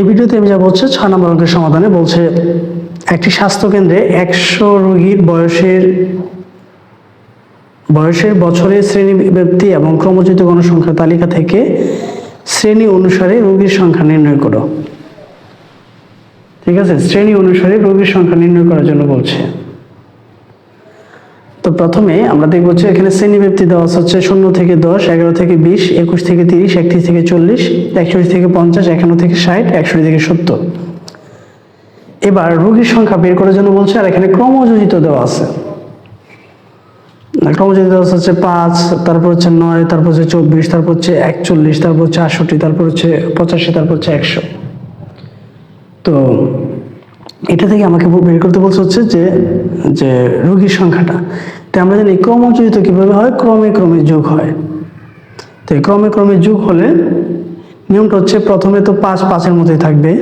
এই ভিডিওতে আমি যা বলছে ছয় নম্বর অঙ্কের সমাধানে। বলছে, একটি স্বাস্থ্যকেন্দ্রে একশো রোগীর বয়সের বয়সের বছরের শ্রেণি ব্যক্তি এবং ক্রমচিত গণসংখ্যার তালিকা থেকে শ্রেণি অনুসারে রোগীর সংখ্যা নির্ণয় করো। ঠিক আছে? শ্রেণি অনুসারে রোগীর সংখ্যা নির্ণয় করার জন্য বলছে। তো প্রথমে আমরা দেখব হচ্ছে এখানে শ্রেণি ব্যক্তি দেওয়া হচ্ছে শূন্য থেকে দশ, এগারো থেকে বিশ, একুশ থেকে তিরিশ, একত্রিশ থেকে চল্লিশ, একচল্লিশ থেকে পঞ্চাশ, একান্ন থেকে ষাট, একষট্টি থেকে সত্তর। এবার রোগীর সংখ্যা বের করার জন্য বলছে, আর এখানে ক্রমযোজিত দেওয়া আছে। ক্রমযোজিত দেওয়া হচ্ছে পাঁচ, তারপর হচ্ছে নয়, তারপর হচ্ছে চব্বিশ, তারপর হচ্ছে একচল্লিশ, তারপর হচ্ছে আটষট্টি, তারপর হচ্ছে পঁচাশি, তারপর হচ্ছে একশো। তো এটা থেকে আমাকে বের করতে বলছে হচ্ছে যে যে রোগীর সংখ্যাটা। তো আমরা জানি ক্রমযোজিত কীভাবে হয়? ক্রমে ক্রমে যোগ হয়। তো ক্রমে ক্রমে যোগ হলে নিয়মটা হচ্ছে প্রথমে তো পাঁচ পাঁচের মধ্যে থাকবে।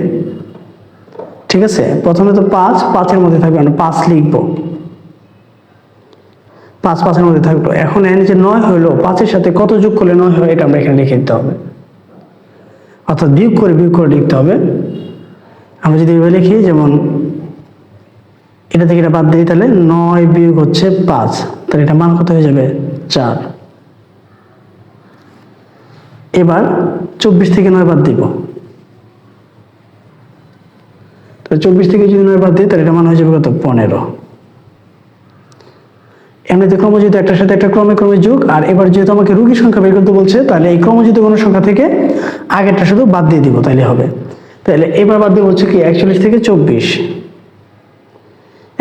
ঠিক আছে? প্রথমে তো পাঁচ পাঁচের মধ্যে থাকবে। আমরা পাঁচ লিখব। পাঁচ পাঁচের মধ্যে থাকল। এখন এখানে যে নয় হলো, পাঁচের সাথে কত যোগ করলে নয় হয়, এটা আমরা এখানে লিখে দিতে হবে। অর্থাৎ বিয়োগ করে বিয়োগ করে লিখতে হবে। আমরা যদি লিখি, যেমন এটা থেকে এটা বাদ দিই তাহলে নয় বিয়োগ হচ্ছে পাঁচ। তাহলে এটা মান কত হয়ে যাবে? চার। এবার চব্বিশ থেকে নয় বাদ দিব। চব্বিশ থেকে যদি নয় বাদ দিই, তাহলে এটা মান হয়ে যাবে কত? পনেরো। এমনিতে ক্রমজিত একটার সাথে একটা ক্রমে ক্রমে যোগ, আর এবার যেহেতু আমাকে রুগীর সংখ্যা বের করতে বলছে, তাহলে এই ক্রমজিত কোনো সংখ্যা থেকে আগেরটা শুধু বাদ দিয়ে দিব তাহলে হবে। তাহলে এবার বাদ দিব হচ্ছে কি? একচল্লিশ থেকে চব্বিশ।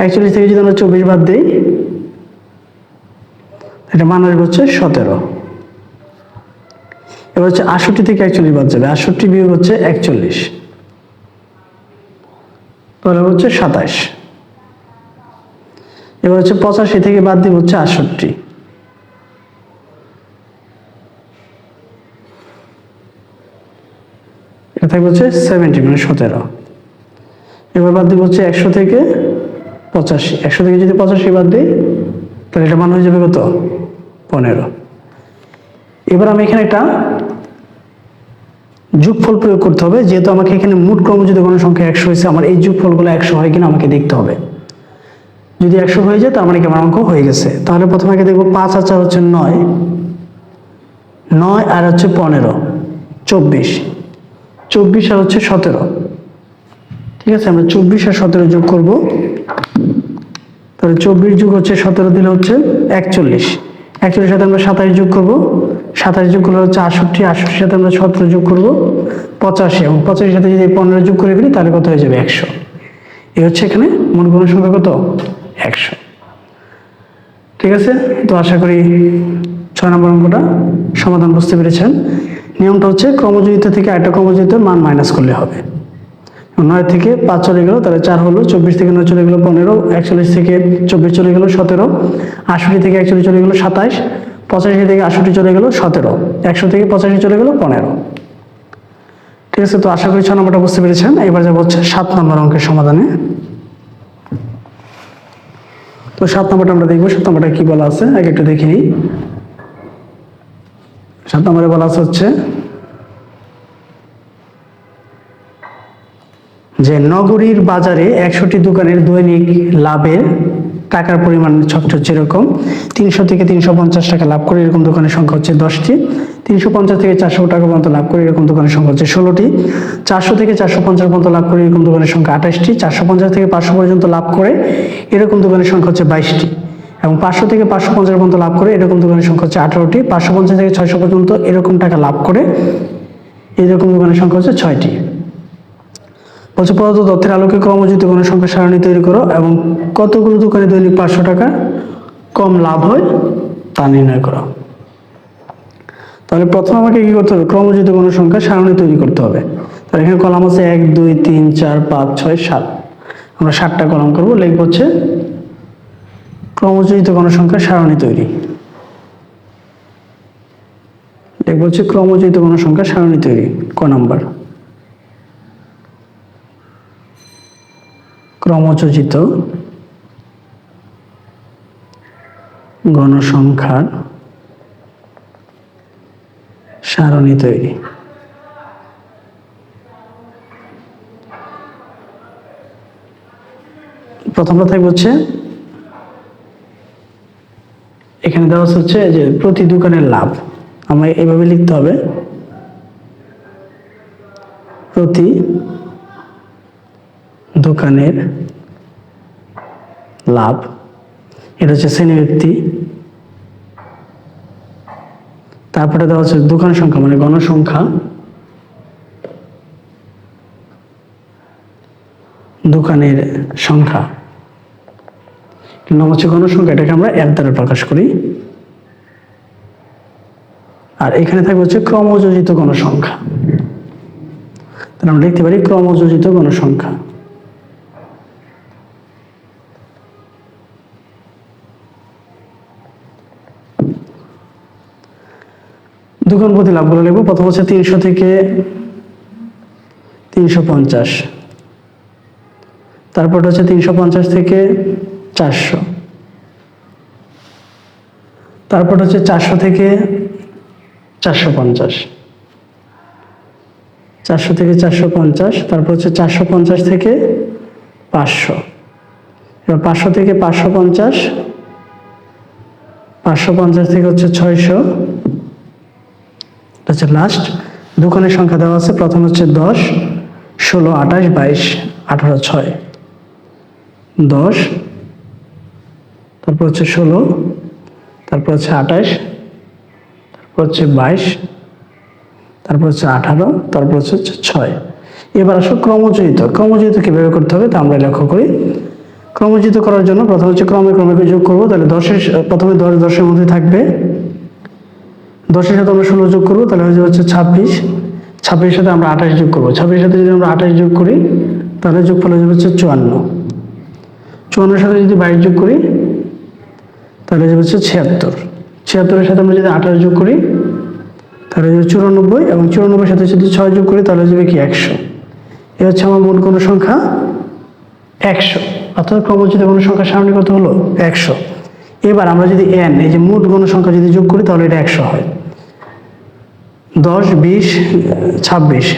একচল্লিশ থেকে যদি আমরা চব্বিশ বাদ দিই, এটা মান আসবে হচ্ছে সতেরো। এবার হচ্ছে আটষট্টি থেকে একচল্লিশ বাদ যাবে। আটষট্টি বিয়োগ হচ্ছে একচল্লিশ। তাহলে হচ্ছে সাতাশ। এবার হচ্ছে পঁচাশি থেকে বাদ দিব হচ্ছে আটষট্টি। থাকবে হচ্ছে সেভেন্টি মানে সতেরো। এবার বাদ দিব হচ্ছে একশো থেকে পঁচাশি। একশো থেকে যদি পঁচাশি বাদ দিই, তাহলে এটা মান হয়ে যাবে কত? পনেরো। এবার আমি এখানে একটা যোগফল প্রয়োগ করতে হবে, যেহেতু আমাকে এখানে মোট ক্রমযুক্ত গণসংখ্যা একশো হয়েছে, আমার এই যোগফলগুলো একশো হয় কিনা আমাকে দেখতে হবে। যদি একশো হয়ে যায়, তার মানে কি আমার অঙ্ক হয়ে গেছে। তাহলে প্রথমে আগে দেখব পাঁচ আর চার হচ্ছে নয়। নয় আর হচ্ছে পনেরো। চব্বিশ। চব্বিশ আর হচ্ছে সতেরো। ঠিক আছে, আমরা চব্বিশ আর সতেরো যোগ করব। তাহলে চব্বিশ যুগ হচ্ছে সতেরো, দিলে হচ্ছে একচল্লিশ। একচল্লিশ সাথে আমরা সাতাশ যোগ করব। সাতাশ যোগ করলে হচ্ছে আটষট্টি, আটষট্টির সাথে আমরা সতেরো যোগ করব পঁচাশি। এবং পঁচাশির সাথে যদি পনেরো যোগ করে ফেলি, তাহলে কত হয়ে যাবে? একশো। এই হচ্ছে এখানে মোট গুণ সংখ্যা কত? একশো। ঠিক আছে? তো আশা করি ছয় নম্বর অঙ্কটা সমাধান বুঝতে পেরেছেন। নিয়মটা হচ্ছে ক্রমযোজিত থেকে একটা ক্রমযোজিত মান মাইনাস করলে হবে। নয় থেকে পাঁচ চলে গেল, তাহলে চার হলো চব্বিশ থেকে নয় চলে গেলো পনেরো, একচল্লিশ থেকে চব্বিশ চলে গেলো সতেরো, আটষট্টি থেকে একচল্লিশ চলে গেলো সাতাইশ পঁচাশি থেকে আটষট্টি চলে গেলো সতেরো, একশো থেকে পঁচাশি চলে গেলো পনেরো। ঠিক আছে, তো আশা করি ছ নম্বরটা বুঝতে পেরেছেন। এবার যাব হচ্ছে সাত নম্বর অঙ্কের সমাধানে। তো সাত নম্বরটা আমরা দেখব, সাত নম্বরটা কি বলা আছে? আগে একটু দেখে নিই। সাত নম্বরে বলা আছে হচ্ছে যে নগরীর বাজারে একশোটি দোকানের দৈনিক লাভের টাকার পরিমাণ ছকটা হচ্ছে এরকম তিনশো থেকে তিনশো পঞ্চাশ টাকা লাভ করে এরকম দোকানের সংখ্যা হচ্ছে দশটি। তিনশো পঞ্চাশ থেকে চারশো টাকা পর্যন্ত লাভ করে এরকম দোকানের সংখ্যা হচ্ছে ষোলোটি। চারশো থেকে চারশো পঞ্চাশ পর্যন্ত লাভ করে এরকম দোকানের সংখ্যা আঠাশটি। চারশো পঞ্চাশ থেকে পাঁচশো পর্যন্ত লাভ করে এরকম দোকানের সংখ্যা হচ্ছে বাইশটি। এবং পাঁচশো থেকে পাঁচশো পঞ্চাশ পর্যন্ত লাভ করে এরকম দোকানের সংখ্যা হচ্ছে আঠারোটি। পাঁচশো পঞ্চাশ থেকে ছয়শো পর্যন্ত এরকম টাকা লাভ করে এরকম দোকানের সংখ্যা হচ্ছে ছয়টি। বলছে প্রদত্ত তথ্যের আলোকে ক্রমযুক্ত কোনো সংখ্যা সারণী তৈরি করো এবং কতগুলো দোকানে দৈনিক পাঁচশো টাকা কম লাভ হয় তা নির্ণয় করো। তাহলে প্রথম আমাকে কি করতে হবে? ক্রমযুক্ত কোনো সংখ্যা সারণী তৈরি করতে হবে। তাহলে এখানে কলাম আছে এক, দুই, তিন, চার, পাঁচ, ছয়, সাত। আমরা সাতটা কলাম করব, লিখব হচ্ছে ক্রমযোজিত কোনো সংখ্যা সারণী তৈরি। লিখব হচ্ছে ক্রমযোজিত কোনো সংখ্যা সারণী তৈরি, ক নাম্বার। ক্রমচোচিত গণসংখ্যার সারণী তৈরি। প্রথম কথাই বলছে এখানে দেওয়া হচ্ছে যে প্রতি দোকানের লাভ। আমায় এভাবে লিখতে হবে। প্রতি দোকানের লাভ। এটা হচ্ছে শ্রেণীব্যক্তি তারপরে দেওয়া হচ্ছে দোকান সংখ্যা মানে গণসংখ্যা। দোকানের সংখ্যা। নাম হচ্ছে গণসংখ্যা, এটাকে আমরা এক দ্বারা প্রকাশ করি। আর এখানে থাকবে হচ্ছে ক্রমযোজিত গণসংখ্যা। তাহলে আমরা লিখতে পারি ক্রমযোজিত গণসংখ্যা। দোকান প্রতি লাভগুলো লিখব প্রথম হচ্ছে তিনশো থেকে তিনশো পঞ্চাশ। তারপর হচ্ছে তিনশো পঞ্চাশ থেকে চারশো। তারপর হচ্ছে চারশো থেকে চারশো পঞ্চাশ। চারশো থেকে চারশো পঞ্চাশ, তারপর হচ্ছে চারশো পঞ্চাশ থেকে পাঁচশো। এবার পাঁচশো থেকে পাঁচশো পঞ্চাশ পাঁচশো পঞ্চাশ থেকে হচ্ছে ছয়শো। এটা হচ্ছে লাস্ট দোকানের সংখ্যা দেওয়া আছে, প্রথম হচ্ছে দশ, ষোলো, আঠাশ, বাইশ, আঠারো, ছয়। দশ, তারপর হচ্ছে ষোলো, তারপর হচ্ছে আঠাশ, তারপর হচ্ছে বাইশ, তারপর হচ্ছে আঠারো, তারপর হচ্ছে ছয়। এবার আসো ক্রমযোজিত ক্রমযোজিত কীভাবে করতে হবে তা আমরা লক্ষ্য করি। ক্রমযোজিত করার জন্য প্রথমে হচ্ছে ক্রমে ক্রমে যোগ করব, তাহলে দশের, প্রথমে দশ, দশের মধ্যে থাকবে দশের সাথে আমরা ষোলো যোগ করব, তাহলে হয়ে হচ্ছে ছাব্বিশ। ছাব্বিশের সাথে আমরা আঠাশ যোগ করব। ছাব্বিশের সাথে যদি আমরা আঠাশ যোগ করি, তাহলে যোগফল হয়ে যাবে হচ্ছে চুয়ান্ন। চুয়ান্নর সাথে যদি বাইশ যোগ করি, তাহলে হয়ে যাবে হচ্ছে ছিয়াত্তর। ছিয়াত্তরের সাথে আমরা যদি আঠাশ যোগ করি, তাহলে যাবে চুরানব্বই এবং চুরানব্বই সাথে যদি ছয় যোগ করি, তাহলে যাবে কি একশো। এ হচ্ছে আমার মোট কোনো সংখ্যা একশো। অর্থাৎ ক্রমচিত কোনো সংখ্যার সামনে কত হলো? একশো। এবার আমরা যদি এন এই যে মোট গণ সংখ্যা যদি যোগ করি, তাহলে এটা একশো হয়। দশ, বিশ, ছাব্বিশ।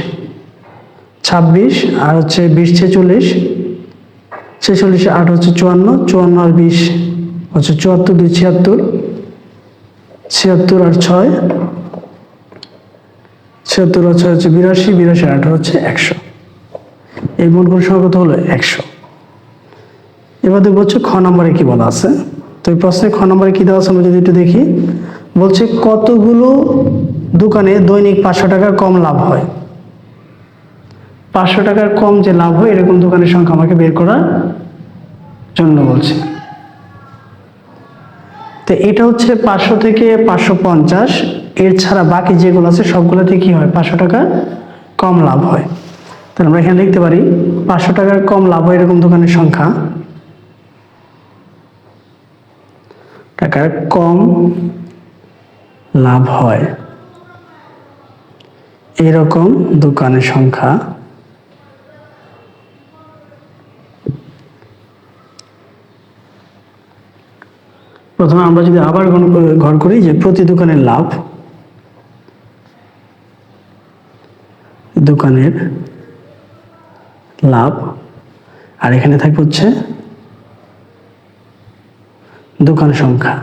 ছাব্বিশ আর হচ্ছে বিশ, ছেচল্লিশ। ছেচল্লিশে, আট হচ্ছে চুয়ান্ন চুয়ান্ন আর বিশ হচ্ছে চুয়াত্তর, দুই, ছিয়াত্তর। ছিয়াত্তর আর ছয়। ছিয়াত্তর আর ছয় হচ্ছে বিরাশি বিরাশি আট হচ্ছে একশো। এই মোট গণ সংখ্যা হলো? একশো। এবার দেখব হচ্ছে খ নম্বরে কি বলা আছে। তো এই প্রশ্নে খ নম্বরে কি দেওয়া আছে আমরা যদি একটু দেখি। বলছে কতগুলো দোকানে দৈনিক পাঁচশো টাকা কম লাভ হয়। পাঁচশো টাকার কম যে লাভ হয়, এরকম দোকানের সংখ্যা আমাকে বের করার জন্য বলছে। তো এটা হচ্ছে পাঁচশো থেকে পাঁচশো পঞ্চাশ। এর ছাড়া বাকি যেগুলো আছে, সবগুলোতে কি হয়? পাঁচশো টাকা কম লাভ হয়। তাহলে আমরা এখানে লিখতে পারি, পাঁচশো টাকার কম লাভ হয় এরকম দোকানের সংখ্যা। টাকার কম লাভ হয়। এরকম দোকানের সংখ্যা। প্রথমে আমরা যদি আবার ঘর করি যে প্রতি দোকানের লাভ দোকানের লাভ, আর এখানে থাকবে হচ্ছে দোকান সংখ্যা।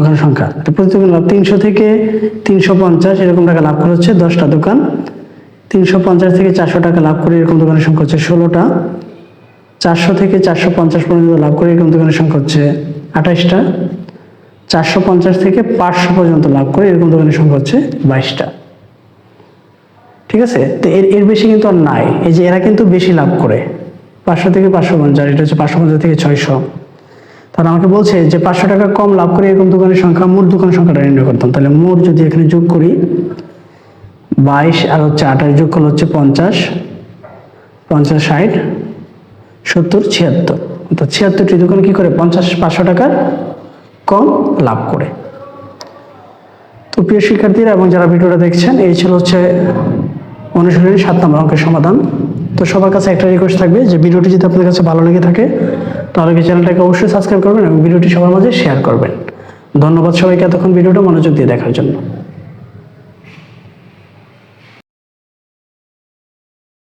দোকান সংখ্যা। তো প্রতি লাভ তিনশো থেকে তিনশো পঞ্চাশ এরকম টাকা লাভ করে হচ্ছে দশটা দোকান। তিনশো পঞ্চাশ থেকে চারশো টাকা লাভ করে এরকম দোকানের সংখ্যা হচ্ছে ষোলোটা। চারশো থেকে চারশো পঞ্চাশ পর্যন্ত লাভ করে এরকম দোকানের সংখ্যা হচ্ছে আঠাশটা। চারশো পঞ্চাশ থেকে পাঁচশো পর্যন্ত লাভ করে এরকম দোকানের সংখ্যা হচ্ছে বাইশটা। ঠিক আছে? তো এর এর বেশি কিন্তু আর নাই। এই যে এরা কিন্তু বেশি লাভ করে। পাঁচশো থেকে পাঁচশো পঞ্চাশ, এটা হচ্ছে পাঁচশো পঞ্চাশ থেকে ছয়শো। তাহলে আমাকে বলছে যে পাঁচশো টাকা কম লাভ করে এরকম দোকানের সংখ্যা মোট দোকানের সংখ্যাটা নির্ণয় করতাম। তাহলে মোট যদি এখানে যোগ করি, বাইশ আর হচ্ছে আঠাশ যোগ করলে হচ্ছে পঞ্চাশ পঞ্চাশ ষাট, সত্তর, ছিয়াত্তর। তো ছিয়াত্তরটি দোকান কি করে? পঞ্চাশ, পাঁচশো টাকার কম লাভ করে। তো প্রিয় শিক্ষার্থীরা এবং যারা ভিডিওটা দেখছেন, এই ছিল হচ্ছে অনুশীলনী সাত নম্বর অঙ্কের সমাধান। তো সবার কাছে একটা রিকোয়েস্ট থাকবে যে ভিডিওটি যদি আপনাদের কাছে ভালো লেগে থাকে, তাহলে কি চ্যানেলটাকে অবশ্যই সাবস্ক্রাইব করবেন এবং ভিডিওটি সবার মাঝে শেয়ার করবেন। ধন্যবাদ সবাইকে এতক্ষণ ভিডিওটা মনোযোগ দিয়ে দেখার জন্য।